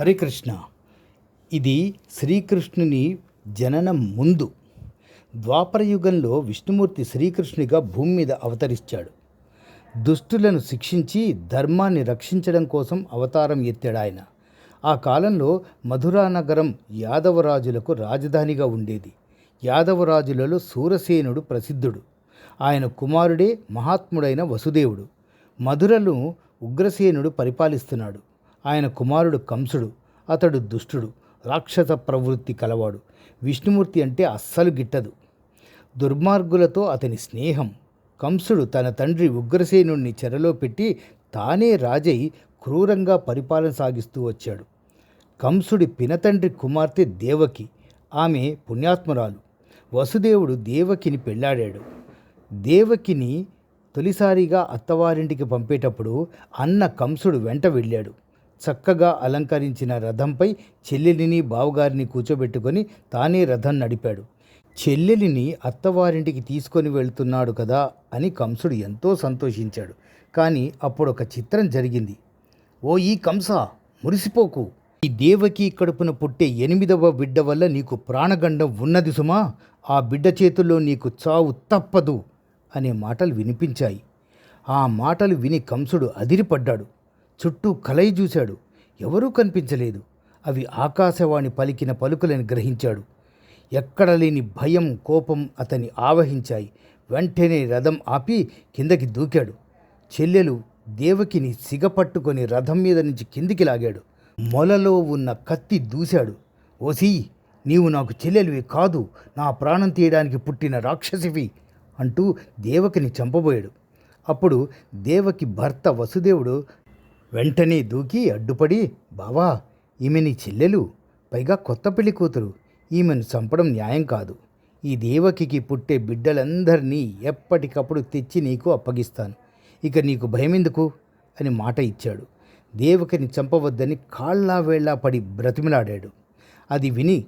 హరికృష్ణ. ఇది శ్రీకృష్ణుని జననం ముందు ద్వాపరయుగంలో విష్ణుమూర్తి శ్రీకృష్ణునిగా భూమి మీద అవతరించాడు దుష్టులను శిక్షించి ధర్మాన్ని రక్షించడం కోసం అవతారం ఎత్తాడు ఆయన. ఆ కాలంలో మధురానగరం యాదవరాజులకు రాజధానిగా ఉండేది. యాదవరాజులలో సూరసేనుడు ప్రసిద్ధుడు. ఆయన కుమారుడే మహాత్ముడైన వసుదేవుడు. మధురను ఉగ్రసేనుడు పరిపాలిస్తున్నాడు. ఆయన కుమారుడు కంసుడు అతడు దుష్టుడు రాక్షస ప్రవృత్తి కలవాడు. విష్ణుమూర్తి అంటే అస్సలు గిట్టదు. దుర్మార్గులతో అతని స్నేహం. కంసుడు తన తండ్రి ఉగ్రసేనుణ్ణి చెరలో పెట్టి తానే రాజై క్రూరంగా పరిపాలన సాగిస్తూ వచ్చాడు. కంసుడి పినతండ్రి కుమార్తె దేవకి ఆమె పుణ్యాత్మురాలు. వసుదేవుడు దేవకిని పెళ్ళాడాడు దేవకిని తొలిసారిగా అత్తవారింటికి పంపేటప్పుడు అన్న కంసుడు వెంట వెళ్ళాడు. చక్కగా అలంకరించిన రథంపై చెల్లెలిని బావగారిని కూర్చోబెట్టుకొని తానే రథం నడిపాడు. చెల్లెలిని అత్తవారింటికి తీసుకొని వెళ్తున్నాడు కదా అని కంసుడు ఎంతో సంతోషించాడు. కానీ అప్పుడు ఒక చిత్రం జరిగింది. ఓ ఈ కంస మురిసిపోకు. ఈ దేవకి కడుపున పుట్టే ఎనిమిదవ బిడ్డ వల్ల నీకు ప్రాణగండం ఉన్నది సుమా. ఆ బిడ్డ చేతుల్లో నీకు చావు తప్పదు అనే మాటలు వినిపించాయి. ఆ మాటలు విని కంసుడు అదిరిపడ్డాడు. చుట్టూ కలయి చూశాడు. ఎవరూ కనిపించలేదు. అవి ఆకాశవాణి పలికిన పలుకులని గ్రహించాడు. ఎక్కడ లేని భయం కోపం అతన్ని ఆవహించాయి. వెంటనే రథం ఆపి కిందకి దూకాడు. చెల్లెలు దేవకిని సిగపట్టుకొని రథం మీద నుంచి కిందికి లాగాడు. మొలలో ఉన్న కత్తి దూశాడు. ఓసీ నీవు నాకు చెల్లెలివి కాదు. నా ప్రాణం తీయడానికి పుట్టిన రాక్షసివి అంటూ దేవకిని చంపబోయాడు. అప్పుడు దేవకి భర్త వసుదేవుడు వెంటనే దూకి అడ్డుపడి బావా ఈమె నీ చెల్లెలు. పైగా కొత్త పెళ్ళి కూతురు. ఈమెను చంపడం న్యాయం కాదు. ఈ దేవకికి పుట్టే బిడ్డలందరినీ ఎప్పటికప్పుడు తెచ్చి నీకు అప్పగిస్తాను. ఇక నీకు భయమెందుకు? అని మాట ఇచ్చాడు. దేవకిని చంపవద్దని కాళ్ళా వేళ్ళా పడి బ్రతిమిలాడాడు. అది విని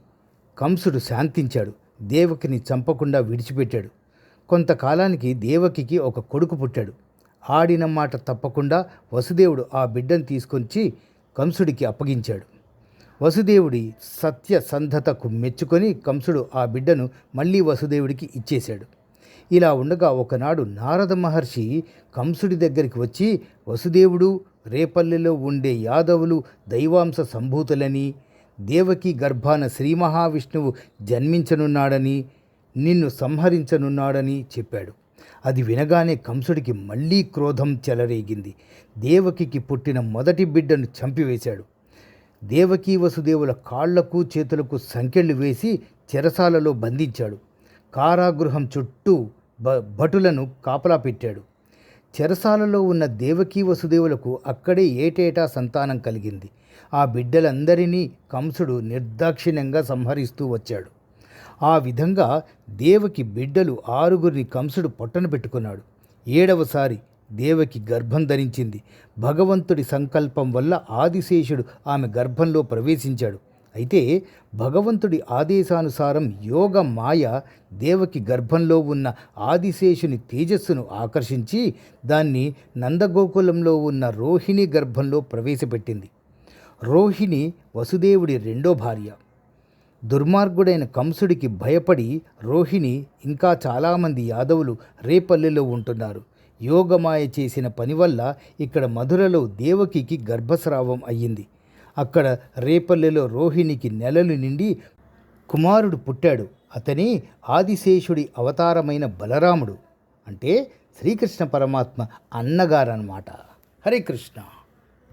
కంసుడు శాంతించాడు. దేవకిని చంపకుండా విడిచిపెట్టాడు. కొంతకాలానికి దేవకికి ఒక కొడుకు పుట్టాడు. ఆడిన మాట తప్పకుండా వసుదేవుడు ఆ బిడ్డను తీసుకొచ్చి కంసుడికి అప్పగించాడు. వసుదేవుడి సత్యసంధతకు మెచ్చుకొని కంసుడు ఆ బిడ్డను మళ్ళీ వసుదేవుడికి ఇచ్చేశాడు. ఇలా ఉండగా ఒకనాడు నారద మహర్షి కంసుడి దగ్గరికి వచ్చి వసుదేవుడు రేపల్లెలో ఉండే యాదవులు దైవాంశ సంభూతులని దేవకి గర్భాన శ్రీ మహావిష్ణువు జన్మించనున్నాడని నిన్ను సంహరించనున్నాడని చెప్పాడు. అది వినగానే కంసుడికి మళ్ళీ క్రోధం చెలరేగింది. దేవకికి పుట్టిన మొదటి బిడ్డను చంపివేశాడు. దేవకీ వసుదేవుల కాళ్ళకు చేతులకు సంకెళ్ళు వేసి చెరసాలలో బంధించాడు. కారాగృహం చుట్టూ బ భటులను కాపలా పెట్టాడు. చెరసాలలో ఉన్న దేవకీ వసుదేవులకు అక్కడే ఏటేటా సంతానం కలిగింది. ఆ బిడ్డలందరినీ కంసుడు నిర్దాక్షిణ్యంగా సంహరిస్తూ వచ్చాడు. ఆ విధంగా దేవకి బిడ్డలు ఆరుగురిని కంసుడు పొట్టన పెట్టుకున్నాడు. ఏడవసారి దేవకి గర్భం ధరించింది. భగవంతుడి సంకల్పం వల్ల ఆదిశేషుడు ఆమె గర్భంలో ప్రవేశించాడు. అయితే భగవంతుడి ఆదేశానుసారం యోగ మాయ దేవకి గర్భంలో ఉన్న ఆదిశేషుని తేజస్సును ఆకర్షించి దాన్ని నందగోకులంలో ఉన్న రోహిణి గర్భంలో ప్రవేశపెట్టింది. రోహిణి వసుదేవుడి రెండో భార్య. దుర్మార్గుడైన కంసుడికి భయపడి రోహిణి ఇంకా చాలామంది యాదవులు రేపల్లెలో ఉంటున్నారు. యోగమాయ చేసిన పని వల్ల ఇక్కడ మధురలో దేవకికి గర్భస్రావం అయ్యింది. అక్కడ రేపల్లెలో రోహిణికి నెలలు నిండి కుమారుడు పుట్టాడు. అతని ఆదిశేషుడి అవతారమైన బలరాముడు. అంటే శ్రీకృష్ణ పరమాత్మ అన్నగారన్నమాట. హరే కృష్ణ.